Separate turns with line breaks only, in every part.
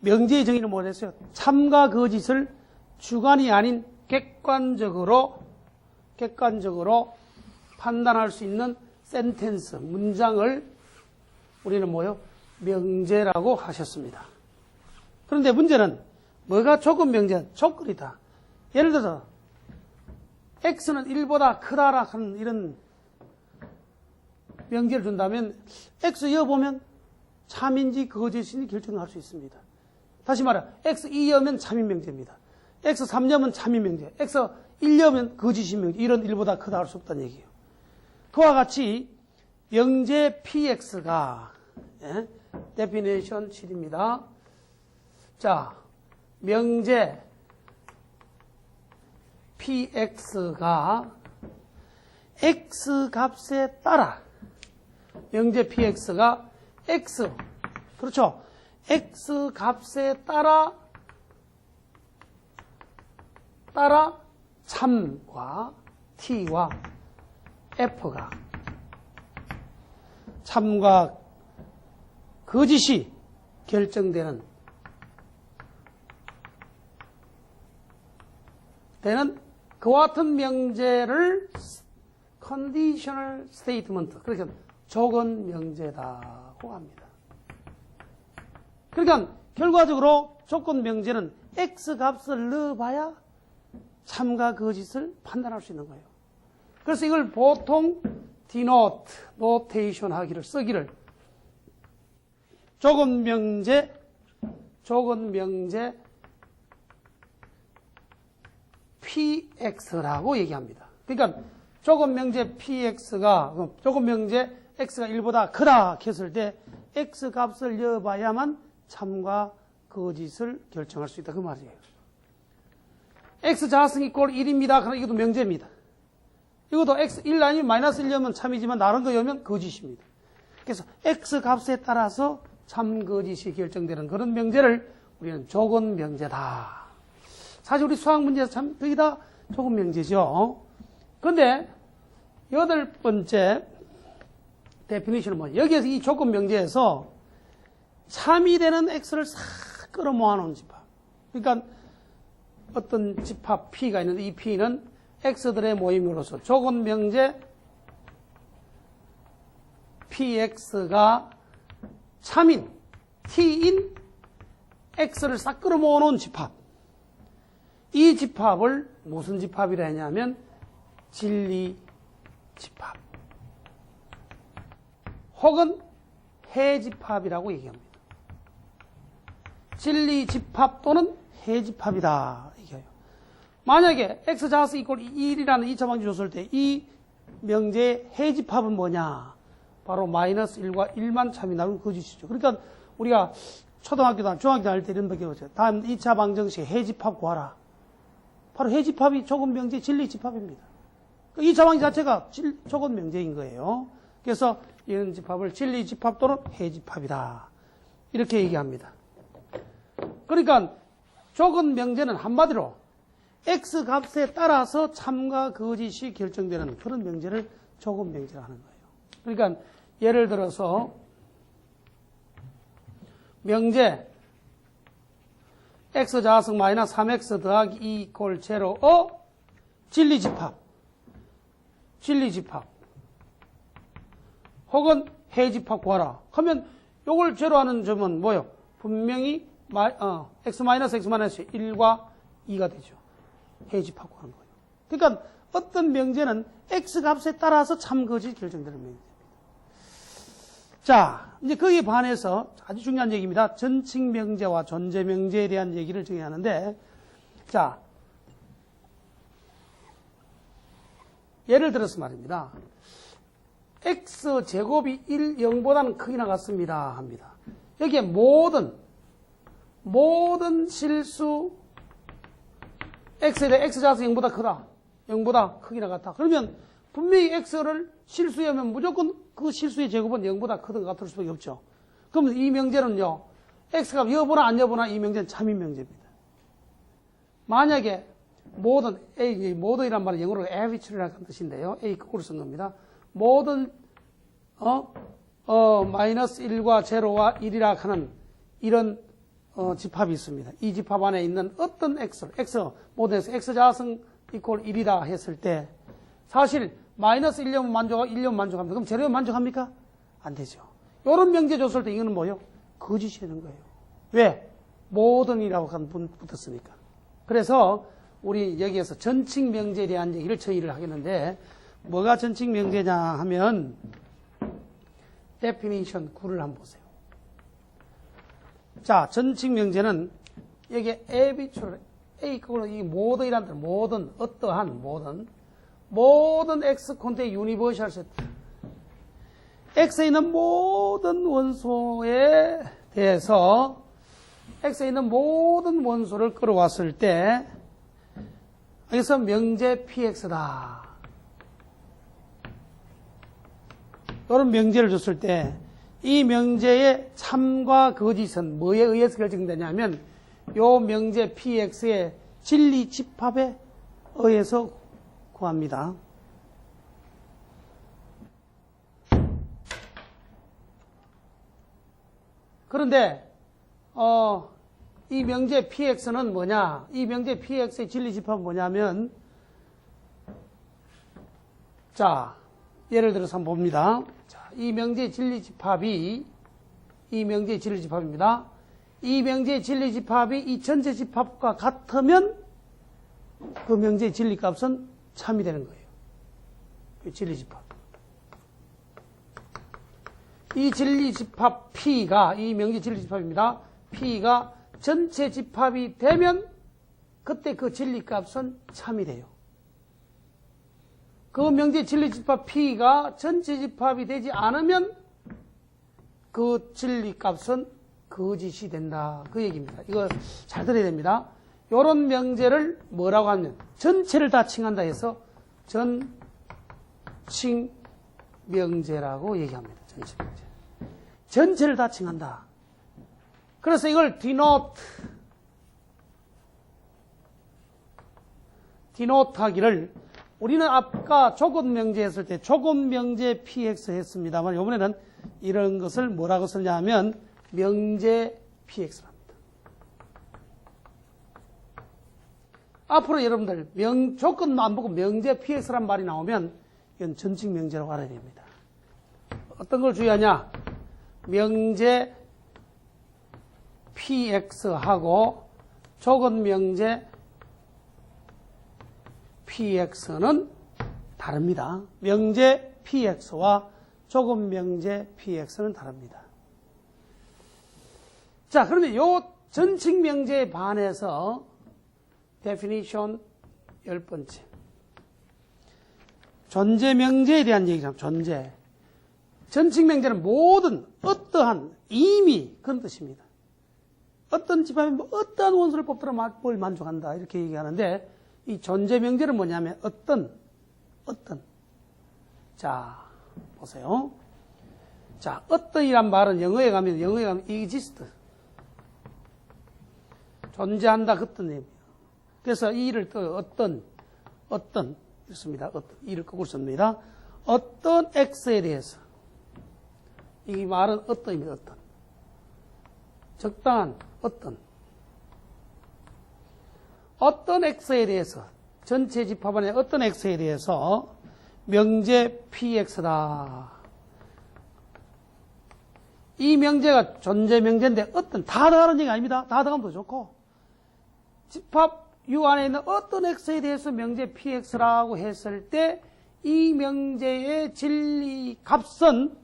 명제의 정의는 뭐랬어요? 참과 거짓을 주관이 아닌 객관적으로 객관적으로 판단할 수 있는 센텐스 문장을 우리는 뭐요? 명제라고 하셨습니다. 그런데 문제는 뭐가 조건 명제? 조건이다. 예를 들어서 x는 1보다 크다라 하는 이런 명제를 준다면 x 여보면 참인지 거짓인지 결정할 수 있습니다. 다시 말해 x 2여면 참인 명제입니다. x 3여면 참인 명제, x 1여면 거짓인 명제 이런 1보다 크다 할 수 없다는 얘기예요. 그와 같이 명제 px가 예? 데피네이션 7입니다. 자, 명제 px가 x 값에 따라 명제 px가 x 그렇죠? X 값에 따라 따라 참과 t와 f가 참과 거짓이 결정되는 되는 그와 같은 명제를 컨디셔널 스테이트먼트 그러니까 조건 명제다고 합니다. 그러니까 결과적으로 조건 명제는 x 값을 넣어봐야 참과 거짓을 판단할 수 있는 거예요. 그래서 이걸 보통 denote, notation 하기를 쓰기를 조건 명제, 조건 명제 px라고 얘기합니다. 그러니까 조건 명제 px가 조건 명제 x가 1보다 크다 했을 때 x 값을 넣어봐야만 참과 거짓을 결정할 수 있다 그 말이에요. x 자승 이 꼴 1입니다. 그럼 이것도 명제입니다. 이것도 x 1 아니면 마이너스 1이면 참이지만 다른 거여면 거짓입니다. 그래서 x 값에 따라서 참 거짓이 결정되는 그런 명제를 우리는 조건 명제다. 사실 우리 수학 문제에서 참 거의 다 조건 명제죠. 그런데 여덟 번째 데피니션은 뭐냐. 여기에서 이 조건 명제에서 참이 되는 x를 싹 끌어 모아 놓은 집합. 그러니까 어떤 집합 p가 있는데 이 p는 x들의 모임으로서 조건 명제 px가 참인 t인 x를 싹 끌어 모아 놓은 집합. 이 집합을 무슨 집합이라 하냐면 진리 집합. 혹은 해집합이라고 얘기합니다. 진리 집합 또는 해집합이다. 이겨요. 만약에 x 자스 이꼴 1이라는 2차 방지 줬을 때 이 명제의 해집합은 뭐냐? 바로 마이너스 1과 1만 참이 나오는 거짓이죠. 그러니까 우리가 초등학교 다 중학교 다닐 때 이런 밖에 없어요. 다음 2차 방정식 해집합 구하라. 바로 해집합이 조금 명제 진리 집합입니다. 그 2차 방지 자체가 조금 명제인 거예요. 그래서 이런 집합을 진리 집합 또는 해집합이다. 이렇게 얘기합니다. 그러니까 조건 명제는 한마디로 x 값에 따라서 참과 거짓이 결정되는 그런 명제를 조건 명제라 하는 거예요. 그러니까 예를 들어서 명제 x 자승 마이너스 3x 더하기 2 이꼴 제로 어 진리 집합 진리 집합 혹은 해집합 구하라 하면 요걸 제로하는 점은 뭐요? 분명히 마, 어, x 마이너스 x 마이너스 1과 2가 되죠. 해집합 구하는 거예요. 그러니까 어떤 명제는 x 값에 따라서 참거짓 결정되는 명제입니다. 자, 이제 거기에 반해서 아주 중요한 얘기입니다. 전칙 명제와 존재 명제에 대한 얘기를 정의하는데, 자, 예를 들어서 말입니다. x 제곱이 1, 0보다는 크게 나갔습니다. 합니다. 여기에 모든, 모든 실수, x에 대해 x 자수 0보다 크다. 0보다 크게 나갔다. 그러면 분명히 x를 실수하면 무조건 그 실수의 제곱은 0보다 크든 같을 수밖에 없죠. 그러면 이 명제는요, x가 여보나 안 여보나 이 명제는 참인 명제입니다. 만약에 모든 A, 모든이란 말은 영어로 average라는 뜻인데요. A 거꾸로 쓴 겁니다. 모든 어, 어, 마이너스 1과 제로와 1이라 하는 이런 어, 집합이 있습니다. 이 집합 안에 있는 어떤 x, x, 모든 x, x 자승 이퀄 1이다 했을 때 사실 마이너스 1년 만족하고 1년 만족합니다. 그럼 제로면 만족합니까? 안 되죠. 이런 명제 줬을 때 이거는 뭐요? 거짓이 되는 거예요. 왜? 모든이라고 한 분 붙었으니까. 그래서 우리 여기에서 전칙 명제에 대한 얘기를 저희를 하겠는데 뭐가 전칙 명제냐 하면 definition 9를 한번 보세요. 자, 전칙 명제는 여기에 에비추럴 A 그걸로 이 모든이란 뜻, 모든 어떠한 모든 모든 x 콘테 유니버셜 세트 x에 있는 모든 원소에 대해서 x에 있는 모든 원소를 끌어왔을 때 여기서 명제 px다. 이런 명제를 줬을 때 이 명제의 참과 거짓은 뭐에 의해서 결정되냐면 요 명제 px의 진리 집합에 의해서 구합니다. 그런데 어, 이 명제 px는 뭐냐? 이 명제 px의 진리 집합은 뭐냐면 자, 예를 들어서 한번 봅니다. 자, 이 명제 진리 집합이 이 명제 진리 집합입니다. 이 명제 진리 집합이 이 전체 집합과 같으면 그 명제의 진리 값은 참이 되는 거예요. 그 진리 집합. 이 진리 집합 P가 이 명제 진리 집합입니다. P가 전체 집합이 되면 그때 그 진리 값은 참이 돼요. 그 명제 진리 집합 P가 전체 집합이 되지 않으면 그 진리 값은 거짓이 된다. 그 얘기입니다. 이거 잘 들어야 됩니다. 이런 명제를 뭐라고 하면 전체를 다 칭한다 해서 전칭 명제라고 얘기합니다. 전칭 명제. 전체를 다 칭한다. 그래서 이걸 denote, denote 하기를 우리는 아까 조건 명제 했을 때 조건 명제 px 했습니다만 이번에는 이런 것을 뭐라고 쓰냐 하면 명제 px랍니다. 앞으로 여러분들 명, 조건만 안 보고 명제 px란 말이 나오면 이건 전칙 명제라고 알아야 됩니다. 어떤 걸 주의하냐? 명제 px하고 조건 명제 px는 다릅니다. 명제 px와 조건 명제 px는 다릅니다. 자, 그러면 요 전칙 명제에 반해서 definition 열 번째. 존재 명제에 대한 얘기죠. 존재. 전칙 명제는 모든 어떠한 이미 그런 뜻입니다. 어떤 집합이 뭐 어떠한 원소를 뽑더라 뭘 만족한다 이렇게 얘기하는데 이 존재 명제는 뭐냐면 어떤 어떤 자 보세요. 자 어떤이란 말은 영어에 가면 영어에 가면 exist 존재한다 그 뜻입니다. 그래서 이를 또 어떤 어떤 이렇습니다. 어떤 이를 거꾸로 씁니다. 어떤 x에 대해서 이 말은 어떤입니다. 어떤 적당한 어떤 어떤 x에 대해서 전체 집합 안에 어떤 x에 대해서 명제 px다. 이 명제가 존재 명제인데 어떤 다 더하는 얘기 아닙니다. 다 더하면 더 좋고 집합 U 안에 있는 어떤 x에 대해서 명제 px라고 했을 때 이 명제의 진리 값은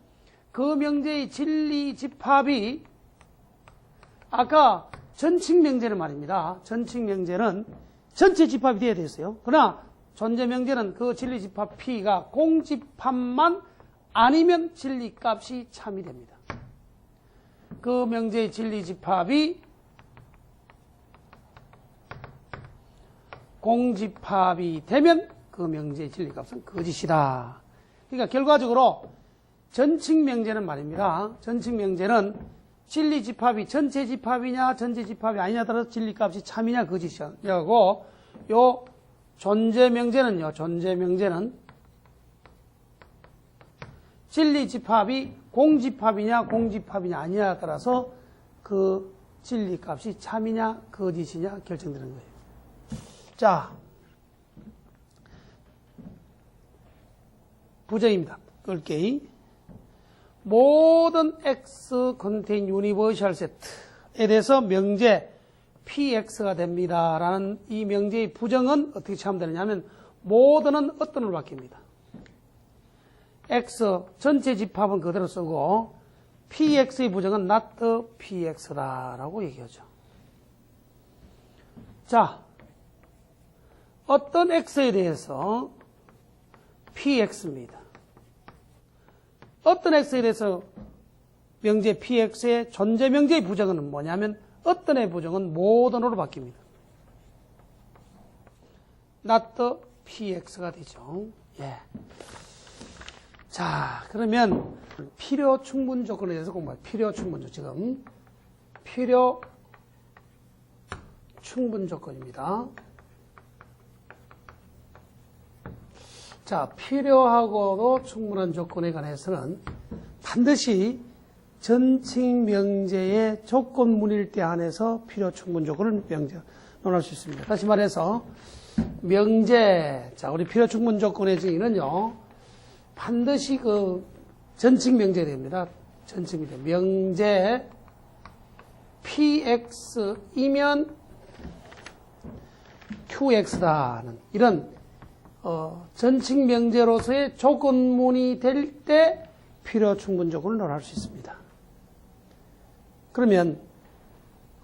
그 명제의 진리 집합이 아까 전칙 명제는 말입니다. 전칙 명제는 전체 집합이 되어야 됐어요. 그러나 존재 명제는 그 진리 집합 P가 공집합만 아니면 진리 값이 참이 됩니다. 그 명제의 진리 집합이 공집합이 되면 그 명제의 진리 값은 거짓이다. 그러니까 결과적으로 전칙 명제는 말입니다. 전칙 명제는 진리 집합이 전체 집합이냐 전체 집합이 아니냐 따라서 진리 값이 참이냐 거짓이냐고 요 존재 명제는요. 존재 명제는 진리 집합이 공집합이냐 공집합이냐 아니냐에 따라서 그 진리 값이 참이냐 거짓이냐 결정되는 거예요. 자, 부정입니다. 끌게 모든 x contain universal set에 대해서 명제 px가 됩니다. 라는 이 명제의 부정은 어떻게 취하면 되느냐면 모든은 어떤으로 바뀝니다. x 전체 집합은 그대로 쓰고 px의 부정은 not px다 라고 얘기하죠. 자, 어떤 x에 대해서 px입니다. 어떤 x에 대해서 명제 px의 존재 명제의 부정은 뭐냐면 어떤 의 부정은 모든으로 바뀝니다. not px가 되죠. 예. 자, 그러면 필요 충분 조건에 대해서 공부해. 필요 충분 조건. 지금 필요 충분 조건입니다. 자, 필요하고도 충분한 조건에 관해서는 반드시 전칭 명제의 조건 문일 때 안에서 필요 충분 조건을 명제 논할 수 있습니다. 다시 말해서 명제, 자, 우리 필요 충분 조건의 정의는요, 반드시 그 전칭 명제 됩니다. 전칭 명제. 명제 px이면 qx다는 이런 어, 전칭 명제로서의 조건문이 될 때 필요 충분 조건을 논할 수 있습니다. 그러면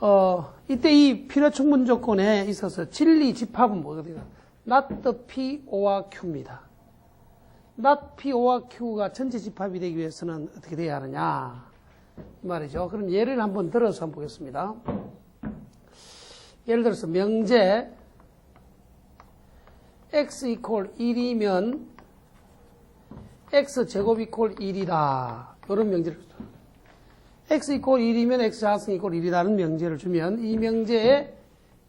어, 이때 이 필요 충분 조건에 있어서 진리 집합은 뭐거든요? not p, o와 q입니다. not p, o와 q가 전체 집합이 되기 위해서는 어떻게 돼야 하느냐 이 말이죠. 그럼 예를 한번 들어서 한번 보겠습니다. 예를 들어서 명제 x 이퀄 1이면 x 제곱 이퀄 1이다. 이런 명제를 x 이퀄 1이면 x 자승 이퀄 1이다는 명제를 주면 이 명제의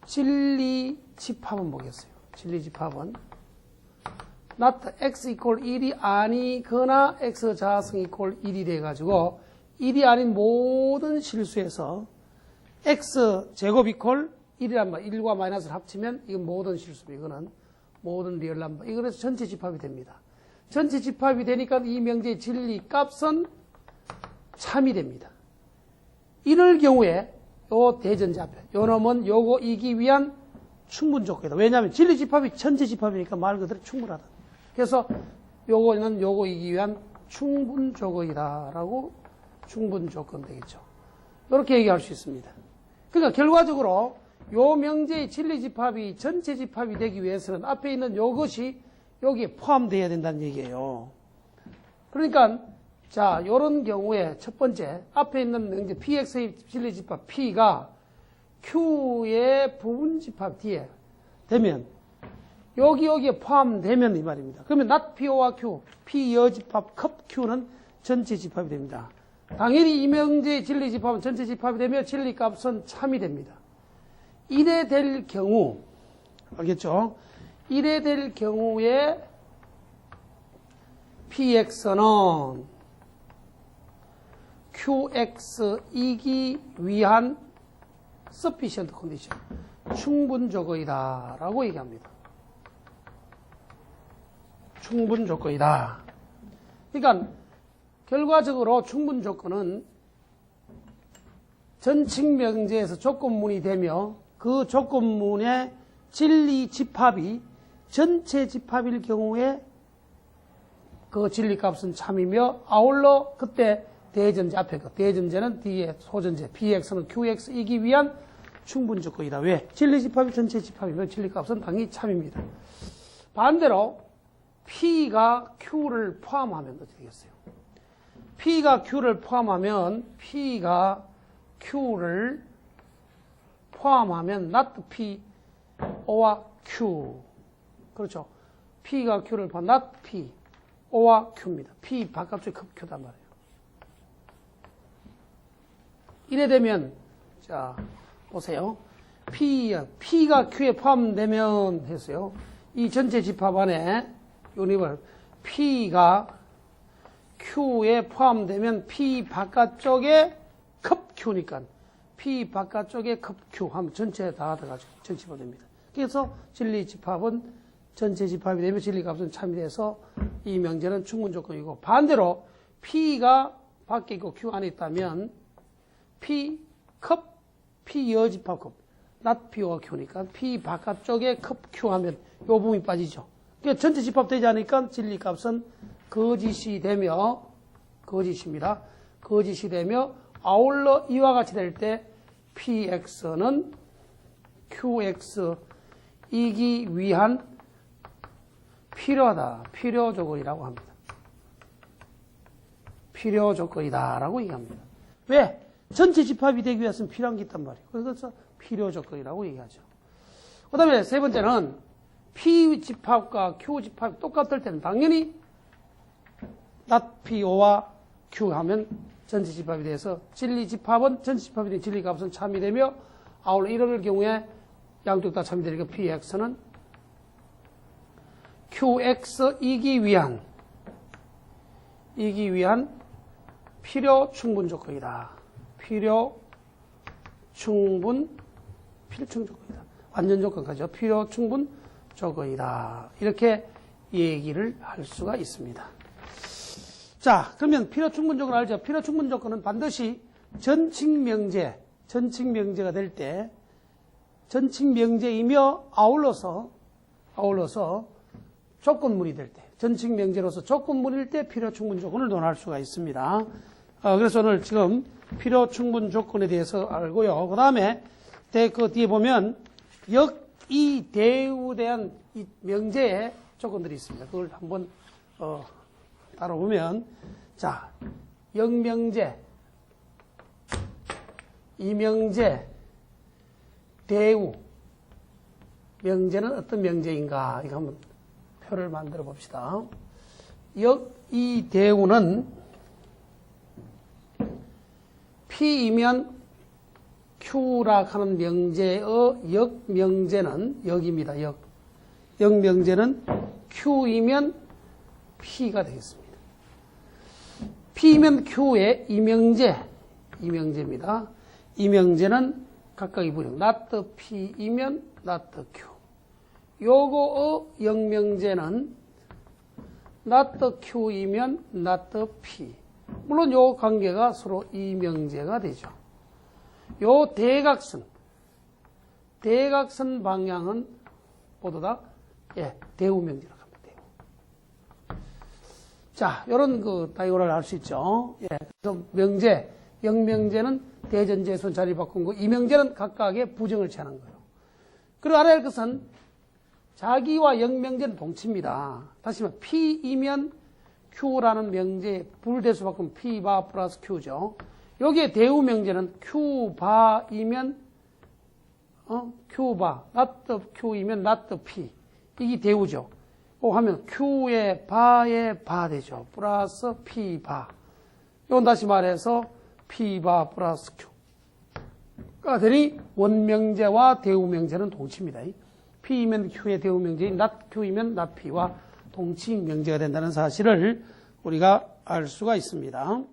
진리 집합은 뭐겠어요? 진리 집합은 not x 이퀄 1이 아니거나 x 자승 이퀄 1이 돼가지고 1이 아닌 모든 실수에서 x 제곱 이퀄 1이란 말, 1과 마이너스를 합치면 이건 모든 실수입니다. 이거는 모든 리얼 넘버. 이거에서 전체 집합이 됩니다. 전체 집합이 되니까 이 명제의 진리 값은 참이 됩니다. 이럴 경우에 요 앞에 요 놈은 요거 이기 위한 충분 조건이다. 왜냐하면 진리 집합이 전체 집합이니까 말 그대로 충분하다. 그래서 요거는 요거 이기 위한 충분 조건이다라고 충분 조건 되겠죠. 이렇게 얘기할 수 있습니다. 그러니까 결과적으로 요 명제의 진리 집합이 전체 집합이 되기 위해서는 앞에 있는 요것이 여기에 포함되어야 된다는 얘기예요. 그러니까 자, 요런 경우에 첫 번째 앞에 있는 명제 px의 진리 집합 p가 q의 부분 집합 뒤에 되면 여기 여기에 포함되면 이 말입니다. 그러면 not po와 q, p 여 집합 컵 q는 전체 집합이 됩니다. 당연히 이 명제의 진리 집합은 전체 집합이 되며 진리 값은 참이 됩니다. 이래 될 경우, 알겠죠? 이래 될 경우에 px는 qx이기 위한 sufficient condition, 충분 조건이다 라고 얘기합니다. 충분 조건이다. 그러니까 결과적으로 충분 조건은 전칙 명제에서 조건문이 되며 그 조건문의 진리 집합이 전체 집합일 경우에 그 진리 값은 참이며 아울러 그때 대전제 앞에 그 대전제는 뒤에 소전제 bx는 qx이기 위한 충분 조건이다. 왜? 진리 집합이 전체 집합이면 진리 값은 당연히 참입니다. 반대로 p가 q를 포함하면 어떻게 되겠어요? p가 q를 포함하면 p가 q를 포함하면 not p o와 q 그렇죠. p가 q를 포함 not p o와 q입니다. p 바깥쪽에 급 q단 말이에요. 이래 되면 자 보세요. p p가 q에 포함되면 했어요. 이 전체 집합 안에 유니벌 p가 q에 포함되면 p 바깥쪽에 급 q니까 P 바깥쪽에 급 Q 하면 전체 다 들어가지고 전치가 됩니다. 그래서 진리 집합은 전체 집합이 되면 진리 값은 참이 돼서 이 명제는 충분 조건이고 반대로 P가 밖에 있고 Q 안에 있다면 P 컵 P 여집합급 not P와 Q니까 P 바깥쪽에 컵 Q 하면 요 부분이 빠지죠. 그러니까 전체 집합되지 않으니까 진리 값은 거짓이 되며 거짓입니다. 거짓이 되며 아울러 이와 같이 될 때 PX는 QX 이기 위한 필요하다. 필요 조건이라고 합니다. 필요 조건이다라고 얘기합니다. 왜? 전체 집합이 되기 위해서는 필요한 게 있단 말이에요. 그래서 필요 조건이라고 얘기하죠. 그 다음에 세 번째는 P 집합과 Q 집합이 똑같을 때는 당연히 not PO와 Q 하면 전체 집합이 돼서 진리 집합은 전체 집합이 된 진리 값은 참이 되며 아울러 이럴 경우에 양쪽 다 참이 되니까 PX는 QX 이기 위한 이기 위한 필요 충분 조건이다. 필요 충분 필충 조건이다. 완전 조건까지요. 필요 충분 조건이다. 이렇게 얘기를 할 수가 있습니다. 자, 그러면 필요 충분 조건 알죠? 필요 충분 조건은 반드시 전칙 명제, 전칙 명제가 될 때 전칙 명제이며 아울러서 아울러서 조건물이 될 때, 전칙 명제로서 조건물일 때 필요 충분 조건을 논할 수가 있습니다. 어, 그래서 오늘 지금 필요 충분 조건에 대해서 알고요. 그 다음에 그 뒤에 보면 역, 이, 대우에 대한 이 명제의 조건들이 있습니다. 그걸 한번 어, 따라보면 자, 역명제, 이명제, 대우 명제는 어떤 명제인가? 이거 한번 표를 만들어 봅시다. 역, 이, 대우는 P이면 Q라 하는 명제의 역 명제는 역입니다. 역. 역 명제는 Q이면 P가 되겠습니다. P이면 Q의 이명제, 이명제입니다. 이명제는 각각의 분형, not P이면 not Q. 요거의 역명제는 not Q이면 not P. 물론 요 관계가 서로 이명제가 되죠. 요 대각선, 대각선 방향은 모두 다 예, 대우명제라고. 자, 요런 그 다이오를 알 수 있죠. 예, 그래서 명제, 영명제는 대전제에서 자리 바꾼 거, 이명제는 각각의 부정을 취하는 거예요. 그리고 알아야 할 것은 자기와 영명제는 동치입니다. 다시 말해 P이면 Q라는 명제 불대수 바꾸면 P바 플러스 Q죠. 여기에 대우 명제는 Q바이면 어? Q바, not Q이면 not P. 이게 대우죠. 꼭 하면 Q의 바의 바 되죠. 플러스 P바. 이건 다시 말해서 P바 플러스 Q가 되니 원명제와 대우명제는 동치입니다. P이면 Q의 대우명제인 not Q이면 not P와 동치 명제가 된다는 사실을 우리가 알 수가 있습니다.